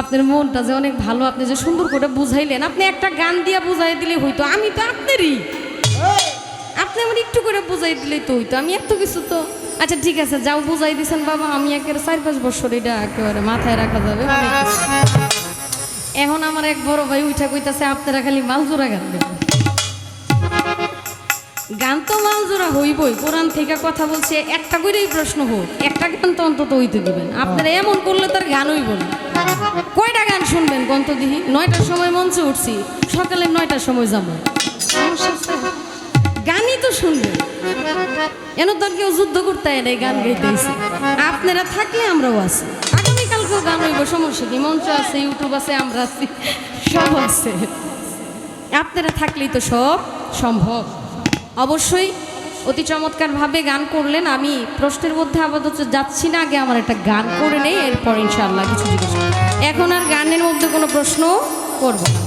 আপনার মনটা যে অনেক ভালো, আপনি যে সুন্দর করে বুঝাইলেন, আপনি একটা গান দিয়া বুঝাই দিলে হইতো, আমি তো আপনারই। আপনি আমার একটু করে বুঝাই দিলে তো হইতো, আমি এত কিছু তো আচ্ছা ঠিক আছে, যাও বুঝাই দিছেন বাবা, আমি একের চার পাঁচ বছর এটা একেবারে মাথায় রাখা যাবে। এখন আমার এক বড় ভাই উঠা কইতাছে, আপনারা খালি মালজোড়া গান দেবেন। গান তো মালজোড়া হইবই। কোরআন থেকে কথা বলছে একটা করেই প্রশ্ন হোক একটা গান তো অন্তত হইতে দিবেন। আপনারা এমন করলে তার গান হইব না। কয়টা গান শুনবেন গন্ত দিহি নয়টার সময় মঞ্চে উঠছি সকালে নয়টার সময় যাব? গানই তো শুনবেন এন তো কেউ যুদ্ধ করতে হয় নাই গান গাইতেছে আপনারা থাকলে আমরাও আছি। আগামীকালকেও গান হইব সমস্যা কি? মঞ্চ আছে ইউটিউব আছে আমরা আছি। সব আছে। আপনারা থাকলেই তো সব সম্ভব। অবশ্যই অতি চমৎকারভাবে গান করলেন। আমি প্রশ্নের মধ্যে আপাতত যাচ্ছি না, আগে আমার একটা গান করে নেই, এরপর ইনশাল্লাহ কিছু জিজ্ঞেস এখন আর গানের মধ্যে কোনো প্রশ্ন করব না।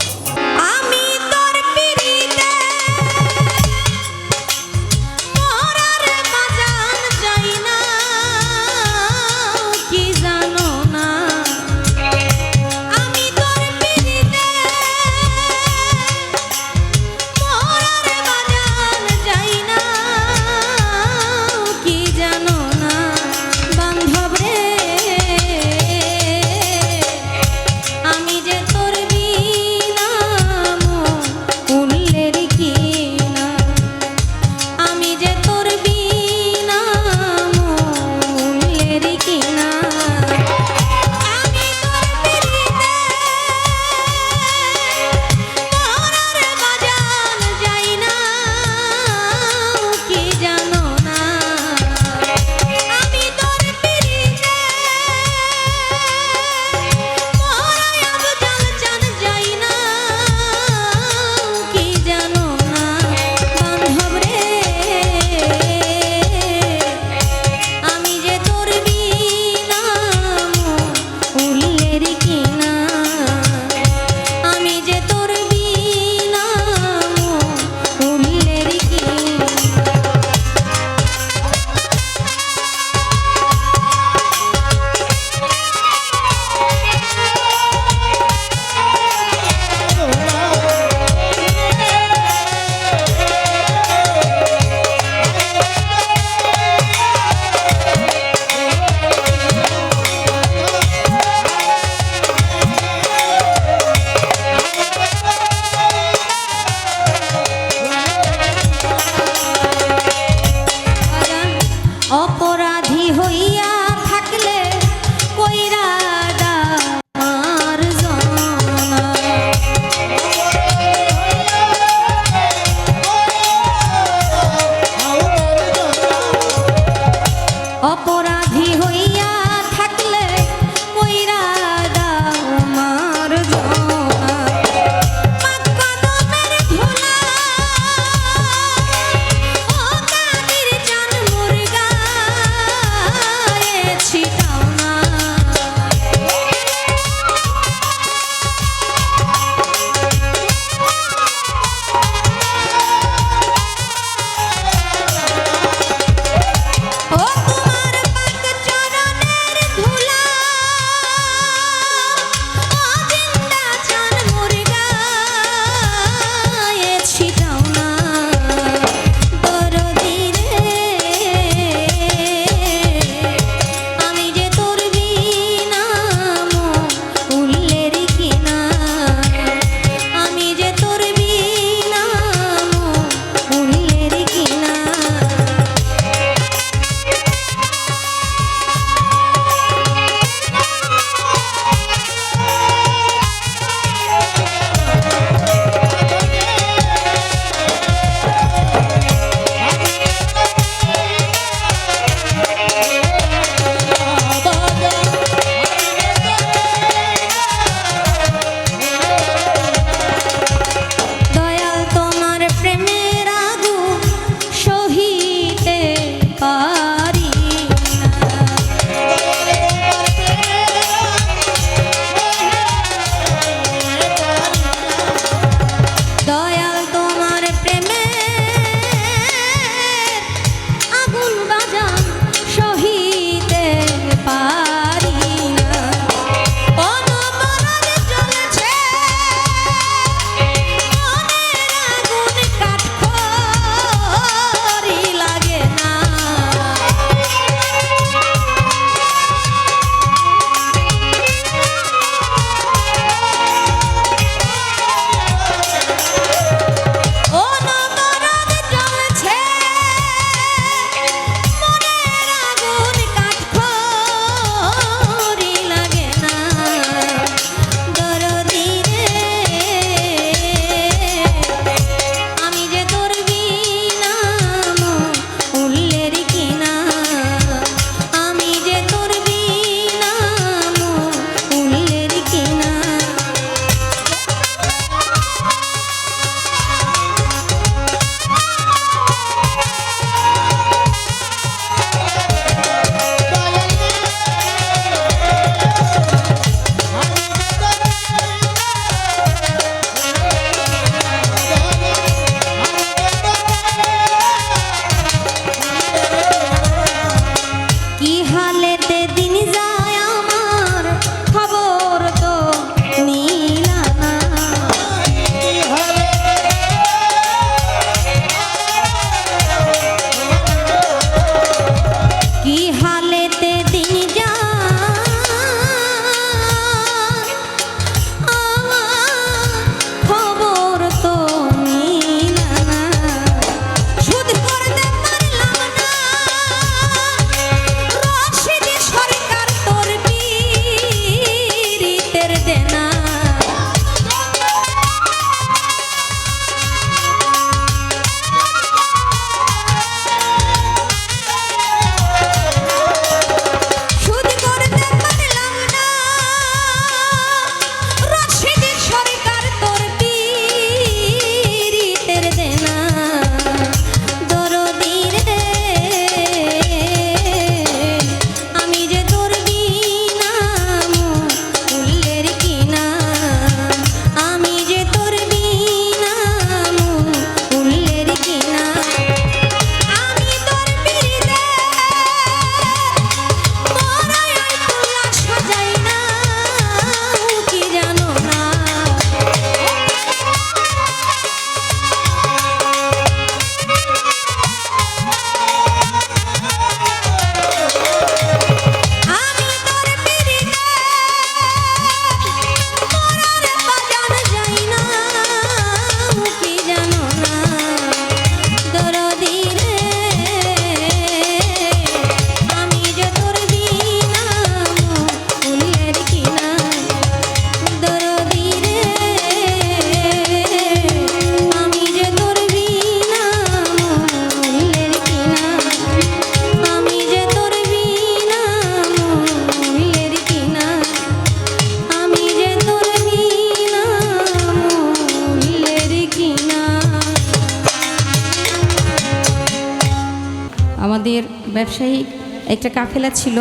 একটা কাফেলা ছিল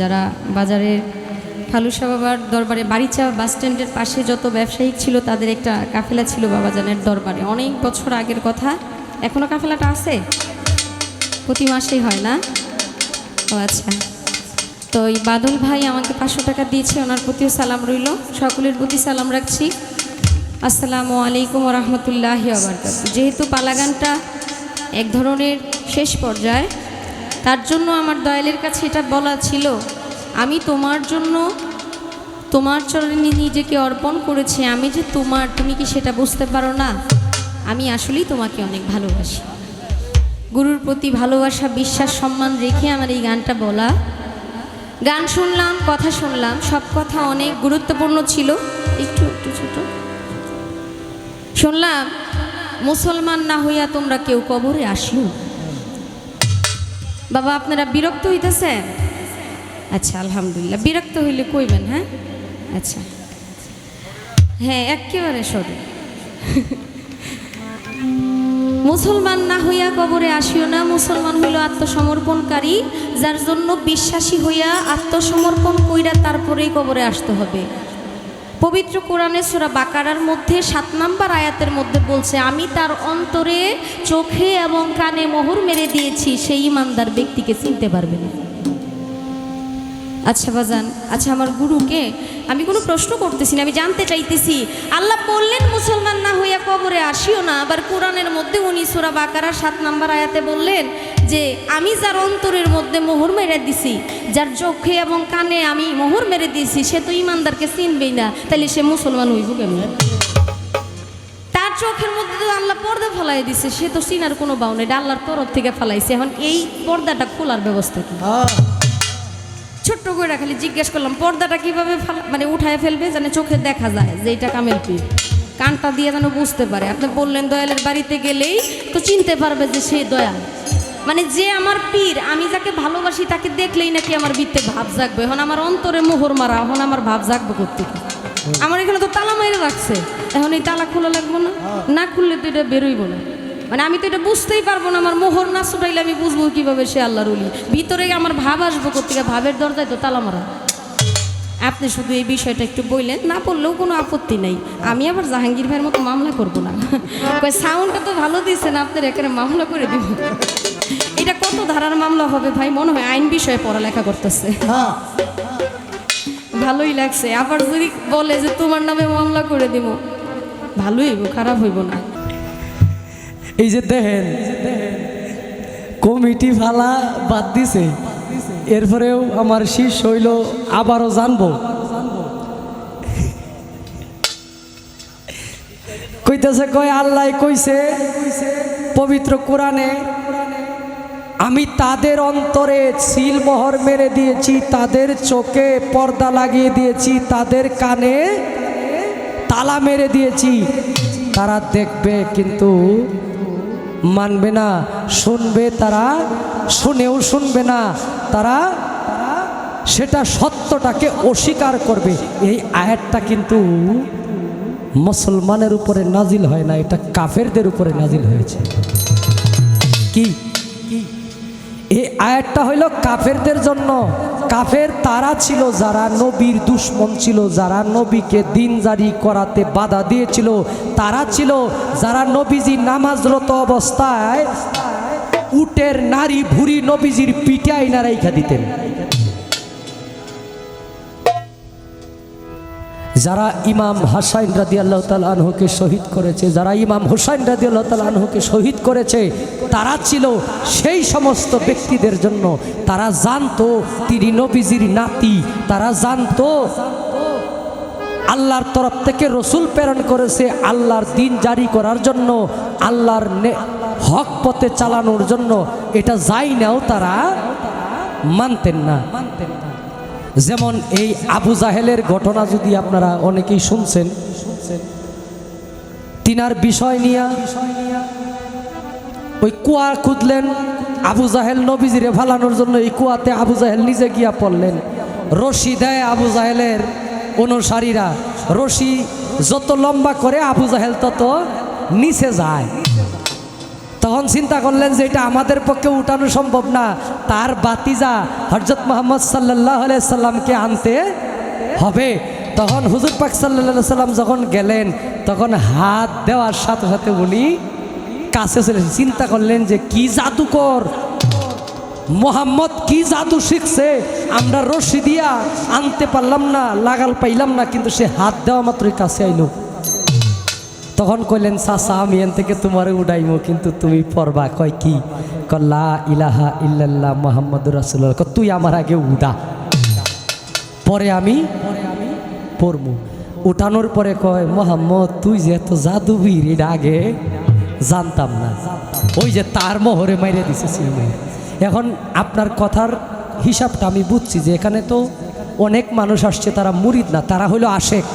যারা বাজারের খালুসা বাবার দরবারে, বাড়িচা বাস স্ট্যান্ডের পাশে যত ব্যবসায়িক ছিল, তাদের একটা কাফেলা ছিল বাবাজানের দরবারে। অনেক বছর আগের কথা। এখনও কাফেলাটা আছে? প্রতি মাসেই হয় না? ও আচ্ছা। তো এই বাদল ভাই আমাকে পাঁচশো টাকা দিয়েছে, ওনার প্রতিও সালাম রইল। সকলের প্রতি সালাম রাখছি। আসসালামু আলাইকুম রহমতুল্লাহ আবরকাত যেহেতু পালাগানটা এক ধরনের শেষ পর্যায়ে তার জন্য আমার দয়ালের কাছে এটা বলা ছিল, আমি তোমার জন্য, তোমার চরণে নিজেকে অর্পণ করেছি। আমি যে তোমার, তুমি কি সেটা বুঝতে পারো না? আমি আসলেই তোমাকে অনেক ভালোবাসি। গুরুর প্রতি ভালোবাসা, বিশ্বাস, সম্মান রেখে আমার এই গানটা বলা। গান শুনলাম, কথা শুনলাম, সব কথা অনেক গুরুত্বপূর্ণ ছিল। একটু একটু ছোট। শুনলাম, মুসলমান না হইয়া তোমরা কেউ কবরে আসিও বাবা, আপনারা বিরক্ত হইতেছেন? আচ্ছা আলহামদুলিল্লাহ। বিরক্ত হইলে কইবেন হ্যাঁ? আচ্ছা। হ্যাঁ একেবারে সরে। মুসলমান না হইয়া কবরে আসিও না। মুসলমান হইল আত্মসমর্পণকারী, যার জন্য বিশ্বাসী হইয়া আত্মসমর্পণ কইরা তারপরেই কবরে আসতে হবে। পবিত্র কোরআনে সুরা বাকারার মধ্যে সাত নাম্বার আয়াতের মধ্যে বলছে, আমি তার অন্তরে চোখে এবং কানে মোহর মেরে দিয়েছি, সেই ইমানদার ব্যক্তিকে চিনতে পারবে না। আচ্ছা বাজান আচ্ছা আমার গুরুকে আমি কোনো প্রশ্ন করতেছি না, আমি জানতে চাইতেছি। আল্লাহ বললেন, মুসলমান না হইয়া কবরে আসিও না। আবার কোরআনের মধ্যে উনি সুরা বাকারার সাত নাম্বার আয়াতে বললেন যে, আমি যার অন্তরের মধ্যে মোহর মেরে দিছি, যার চোখে এবং কানে আমি মোহর মেরে দিয়েছি, সে তো ইমানদারকে চিনবেই না তাহলে সে মুসলমান হইব কেমন? তার চোখের মধ্যে তো আল্লাহ পর্দা ফেলাই দিছে, সে তো চিনার কোনো বাউ নেই আল্লাহর তরফ থেকে ফেলাইছে। এখন এই পর্দাটা খোলার ব্যবস্থা কি? ছোট্ট করে খালি জিজ্ঞেস করলাম পর্দাটা কীভাবে মানে উঠায় ফেলবে যেন চোখে দেখা যায় যে এটা কামেল পীর কানটা দিয়ে যেন বুঝতে পারে। আপনি বললেন দয়ালের বাড়িতে গেলেই তো চিনতে পারবে যে সে দয়াল। মানে যে আমার পীর আমি যাকে ভালোবাসি তাকে দেখলেই নাকি আমার বৃত্তে ভাব জাগবে। এখন আমার অন্তরে মোহর মারা এখন আমার ভাব জাগবে করতে আমার এখানে তো তালা মাইরে রাখছে। এখন এই তালা খোলা লাগবো না? না খুললে তো এটা বেরোইব না। মানে আমি তো এটা বুঝতেই পারব না আমার মোহর না ছুটাইলে আমি বুঝব কীভাবে সে আল্লাহর উলি ভিতরে আমার ভাব আসব কোথেকে ভাবের দরজায় তো তালা মারা। আপনি শুধু এই বিষয়টা একটু বললেন না বললেও কোনো আপত্তি নেই। আমি আবার জাহাঙ্গীর ভাইয়ের মতো মামলা করব না। সাউন্ডটা তো ভালো দিয়েছেন আপনার এখানে মামলা করে দিব। এটা কত ধারার মামলা হবে ভাই? মনে হয় আইন বিষয়ে পড়ালেখা করতেছে। হ্যাঁ। ভালোই লাগছে। আবার যদি বলে যে তোমার নামে মামলা করে দিব ভালোই হইব খারাপ হইব না। এই যে দেখেন, কমিটি ফালা বাদ দিছে। এরপরেও আমার শীর্ষ হইল, আবারও জানব। কইতেছে, কয়, আল্লাহ কইছে, পবিত্র কোরআনে, আমি তাদের অন্তরে সিল মোহর মেরে দিয়েছি, তাদের চোখে পর্দা লাগিয়ে দিয়েছি, তাদের কানে তালা মেরে দিয়েছি। তারা দেখবে, কিন্তু মানবে না, শুনবে তারা, শুনেও শুনবে না, তারা সেটা সত্যটাকে অস্বীকার করবে। এই আয়াতটা কিন্তু মুসলমানের উপরে নাজিল হয় না, এটা কাফেরদের উপরে নাজিল হয়েছে। কি? এই আয়াতটা হইল কাফেরদের জন্য। কাফের তারা ছিল, যারা নবীর দুশ্মন ছিল, যারা নবীকে দিন জারি করাতে বাধা দিয়েছিল, তারা ছিল, যারা নবীজি নামাজরত অবস্থায় উটের নারী ভুরি নবীজির পিঠে আইনা রাইখা দিতেন। যারা ইমাম হাসাইন রাদি আল্লাহ তাল আনহুকে শহীদ করেছে, যারা ইমাম হুসাইন রাদি আল্লাহ তাল আনহুকে শহীদ করেছে, তারা ছিল সেই সমস্ত ব্যক্তিদের জন্য। তারা জানতো তিনি নবীজির নাতি, তারা জানতো আল্লাহর তরফ থেকে রসুল প্রেরণ করেছে আল্লাহর দিন জারি করার জন্য, আল্লাহর হক পথে চালানোর জন্য। এটা যাই নাও তারা মানতেন না। যেমন এই আবু জাহেলের ঘটনা যদি আপনারা অনেকেই শুনছেন, তিনার বিষয় নিয়া ওই কুয়া খুঁজলেন আবু জাহেল নবীজিরে ফালানোর জন্য। এই কুয়াতে আবু জাহেল নিজে গিয়া পড়লেন। রশি দেয় আবু জাহেলের অনুসারীরা। রশি যত লম্বা করে আবু জাহেল তত নিচে যায়। তখন চিন্তা করলেন যে এটা আমাদের পক্ষে উঠানো সম্ভব না। তার বাতিজা হজরত মোহাম্মদ সাল্লাহ সাল্লামকে আনতে হবে। তখন হুজুর পাক সাল্লাহ সাল্লাম যখন গেলেন, তখন হাত দেওয়ার সাথে সাথে উনি কাছে ছিলেন চিন্তা করলেন যে কি জাদুকর, মোহাম্মদ কি জাদু শিখছে, আমরা রশি দিয়া আনতে পারলাম না, লাগাল পাইলাম না, কিন্তু সে হাত দেওয়া মাত্রই কাছে আইলো। তখন কইলেন, চাচা, আমি এন থেকে তোমারে উড়াইমো, কিন্তু তুমি পড়বা। কয়, কি? কল্লা ইলাহা ইল্লাল্লাহ মোহাম্মদ রাসুল্লাহ তুই আমার আগে উড়া। পরে আমি পড়ব উঠানোর পরে কয়, মোহাম্মদ, তুই যে এত জাদুবীর আগে জানতাম না। ওই যে তার মোহরে মাইরে দিছে সিনেমা। এখন আপনার কথার হিসাবটা আমি বুঝছি যে এখানে তো অনেক মানুষ আসছে, তারা মুরিদ না, তারা হলো আশেক।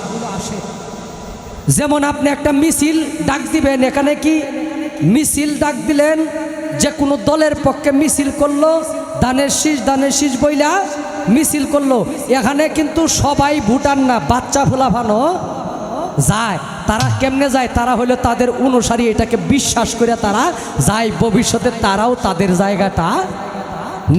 যেমন আপনি একটা মিছিল ডাক দিবেন, এখানে কি মিছিল ডাক দিলেন? যে কোনো দলের পক্ষে মিছিল করল, দানের শীষ দানের শীষ বইলা মিছিল করল। এখানে কিন্তু সবাই ভুটান না, বাচ্চা ফুলাফানো যায়, তারা কেমনে যায়? তারা হলো তাদের অনুসারী, এটাকে বিশ্বাস করে তারা যায়। ভবিষ্যতে তারাও তাদের জায়গাটা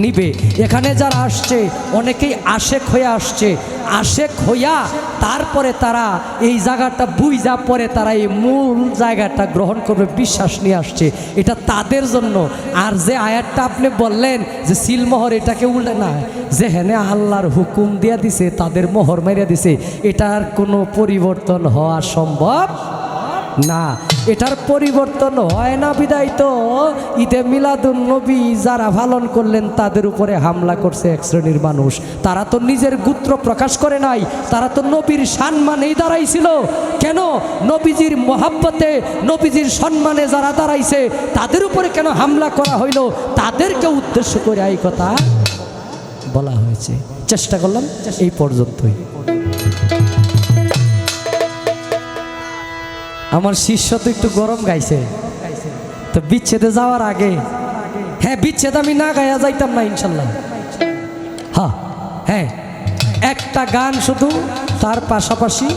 নিবে। এখানে যারা আসছে, অনেকেই আশেক হয়ে আসছে। আশেক হইয়া তারপরে তারা এই জায়গাটা বুঝা পরে তারা এই মূল জায়গাটা গ্রহণ করবে, বিশ্বাস নিয়ে আসছে। এটা তাদের জন্য। আর যে আয়াতটা আপনি বললেন যে সিলমোহর এটাকে উল্টে, না যে হেনে আল্লাহর হুকুম দিয়া দিছে, তাদের মোহর মেরে দিছে, এটার কোনো পরিবর্তন হওয়া সম্ভব না। এটার পরিবর্তন হয় না বিদায় তো। ঈদে মিলাদুল নবী যারা পালন করলেন, তাদের উপরে হামলা করছে এক শ্রেণির মানুষ। তারা তো নিজের গুত্র প্রকাশ করে নাই, তারা তো নবীর সম্মানেই দাঁড়াইছিল। কেন? নবীজির মহাব্বতে, নবীজির সম্মানে যারা দাঁড়াইছে, তাদের উপরে কেন হামলা করা হইল? তাদেরকে উদ্দেশ্য করে এই কথা বলা হয়েছে। চেষ্টা করলাম, এই পর্যন্তই। আমার শিষ্য তো একটু গরম গাইছে। তো বিচ্ছেদে যাওয়ার আগে হ্যাঁ বিচ্ছেদ আমি না গায়া যাইতাম না, ইনশাল্লাহ। হ্যাঁ হ্যাঁ একটা গান শুধু, তার পাশাপাশি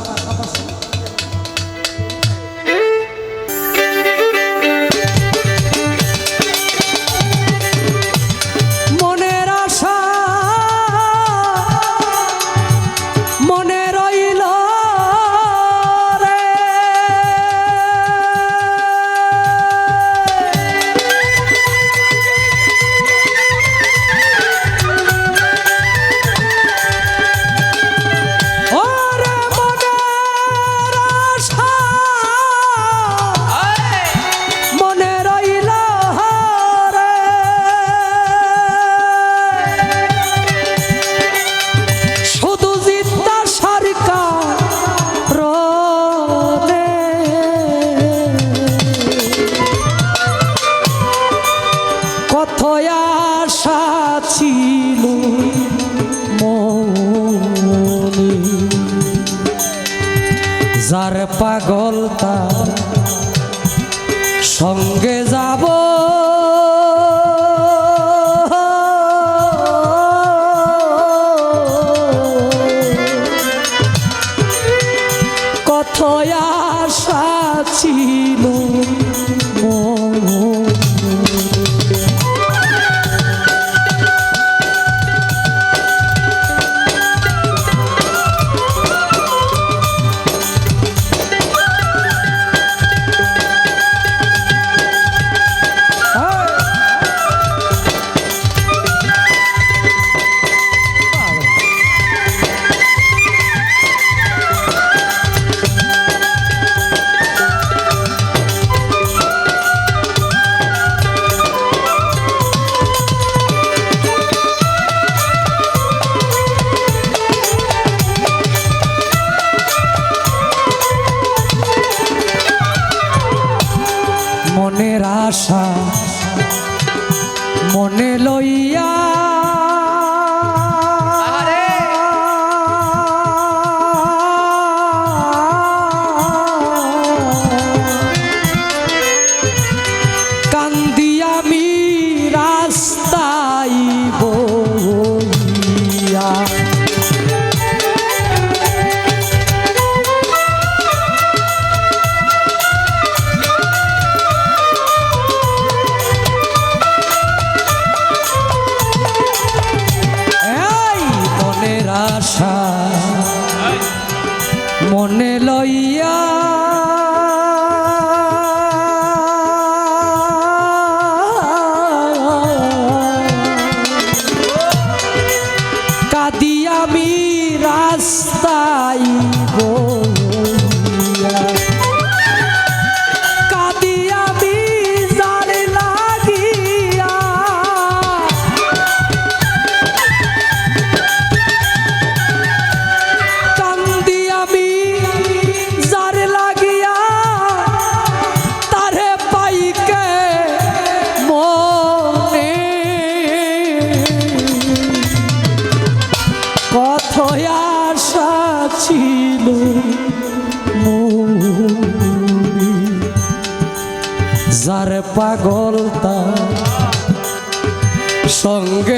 pasar.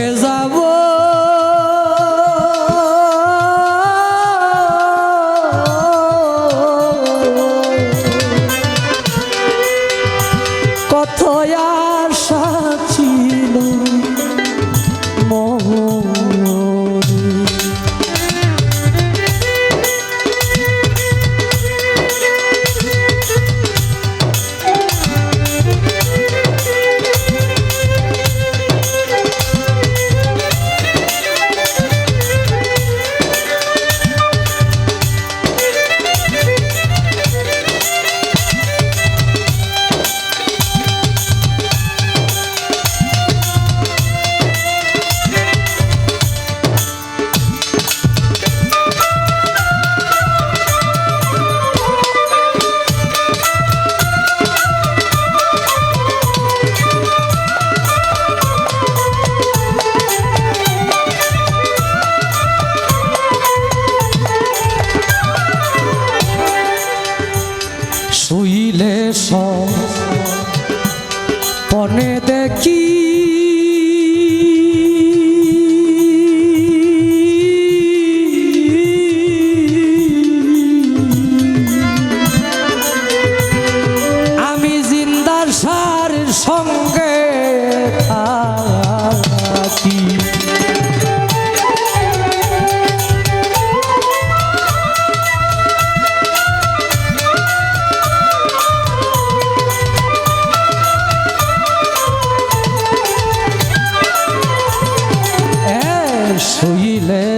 সঙ্গে যাব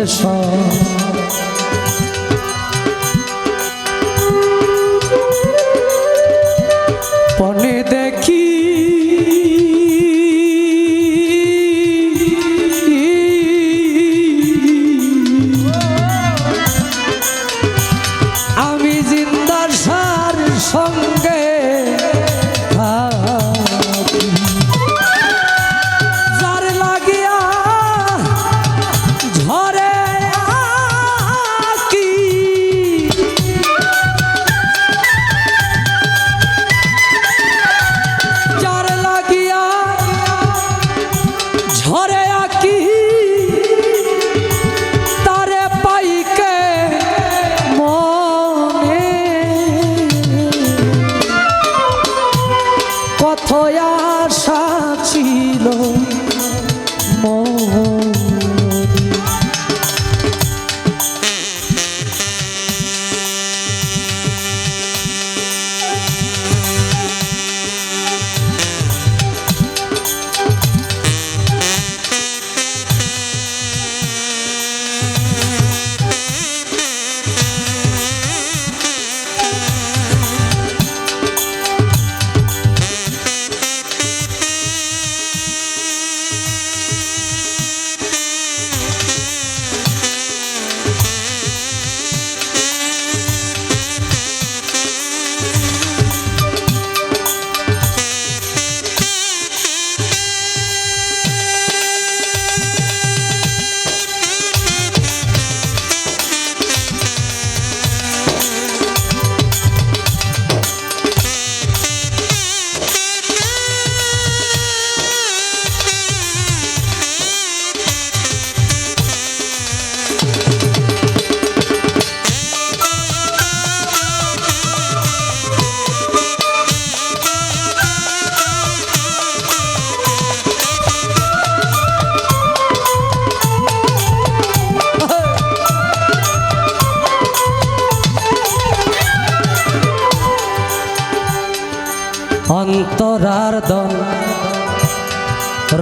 satisfied.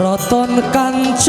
রতন কাঞ্চ